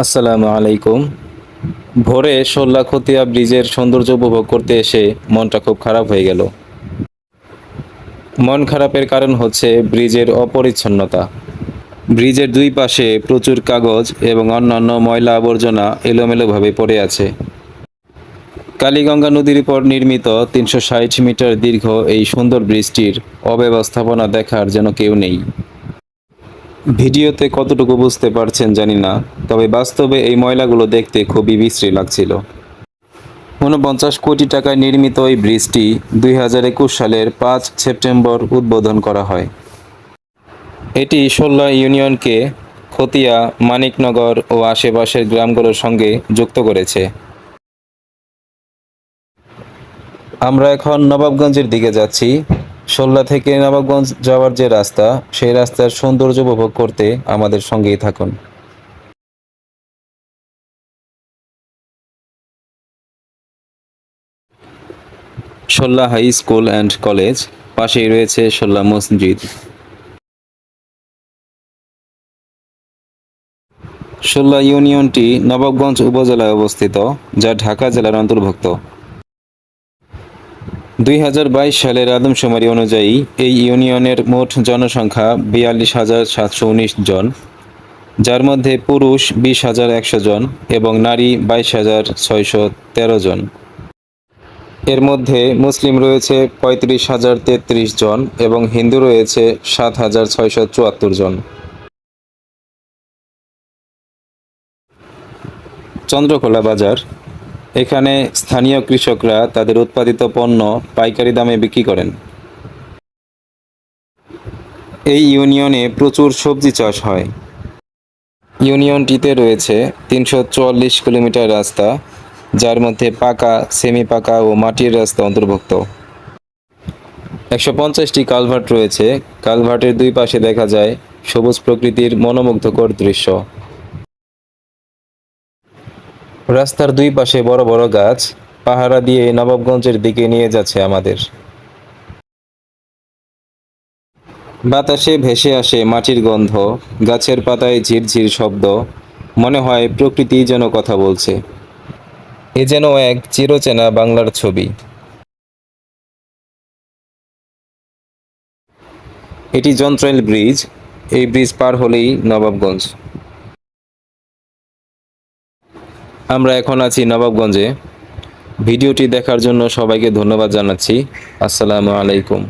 আসসালামু আলাইকুম। ভোরে খতিয়া ব্রিজের সৌন্দর্য উপভোগ করতে এসে মনটা খুব খারাপ হয়ে গেল। মন খারাপের কারণ হচ্ছে ব্রিজের অপরিচ্ছন্নতা। ব্রিজের দুই পাশে প্রচুর কাগজ এবং অন্যান্য ময়লা আবর্জনা এলোমেলোভাবে পড়ে আছে। কালীগঙ্গা নদীর উপর নির্মিত তিনশো ষাট মিটার দীর্ঘ এই সুন্দর ব্রিজটির অব্যবস্থাপনা দেখার যেন কেউ নেই। ভিডিওতে কতটুকু বুঝতে পারছেন জানি না, তবে বাস্তবে এই ময়লাগুলো দেখতে খুবই বিশ্রী লাগছিল। ঊনপঞ্চাশ কোটি টাকায় নির্মিত এই ব্রিজটি দুই হাজার একুশ সালের পাঁচ সেপ্টেম্বর উদ্বোধন করা হয়। এটি সোল্লা ইউনিয়নকে খতিয়া, মানিকনগর ও আশেপাশের গ্রামগুলোর সঙ্গে যুক্ত করেছে। আমরা এখন নবাবগঞ্জের দিকে যাচ্ছি। সোল্লা থেকে নবাবগঞ্জ যাওয়ার যে রাস্তা, সেই রাস্তার সৌন্দর্য উপভোগ করতে আমাদের সঙ্গেই থাকুন। Solla high school and college, পাশেই রয়েছে সোল্লা মসজিদ। সোল্লা ইউনিয়নটি নবাবগঞ্জ উপজেলায় অবস্থিত, যা ঢাকা জেলার অন্তর্ভুক্ত। দুই হাজার বাইশ সালের আদমশুমারি অনুযায়ী এই ইউনিয়নের মোট জনসংখ্যা বিয়াল্লিশ হাজার সাতশো জন, যার মধ্যে পুরুষ বিশ হাজার একশো জন এবং নারী বাইশ হাজার ছয়শো তেরো জন। এর মধ্যে মুসলিম রয়েছে পঁয়ত্রিশ হাজার তেত্রিশ জন এবং হিন্দু রয়েছে সাত হাজার ছয়শো চুয়াত্তর জন। চন্দ্রকোলা বাজার এখানে স্থানীয় কৃষকরা তাদের উৎপাদিত পণ্য পাইকারি দামে বিক্রি করেন। এই ইউনিয়নে প্রচুর সবজি চাষ হয়। ইউনিয়নটিতে রয়েছে তিনশো চুয়াল্লিশ কিলোমিটার রাস্তা, যার মধ্যে পাকা সেমি পাকা ও মাটির রাস্তা অন্তর্ভুক্ত। একশো পঞ্চাশটি কালভার্ট রয়েছে। কালভার্টের দুই পাশে দেখা যায় সবুজ প্রকৃতির মনোমুগ্ধকর দৃশ্য। রাস্তার দুই পাশে বড় বড় গাছ, পাহারা দিয়ে নবাবগঞ্জের দিকে নিয়ে যাচ্ছে আমাদের। বাতাসে ভেসে আসে মাটির গন্ধ, গাছের পাতায় ঝিরঝির শব্দ, মনে হয় প্রকৃতি যেন কথা বলছে। এ যেন এক চিরচেনা বাংলার ছবি। এটি যন্ত্রাইল ব্রিজ, এই ব্রিজ পার হলেই নবাবগঞ্জ। আমরা এখন আছি নবাবগঞ্জে। ভিডিওটি দেখার জন্য সবাইকে ধন্যবাদ জানাচ্ছি। আসসালামু আলাইকুম।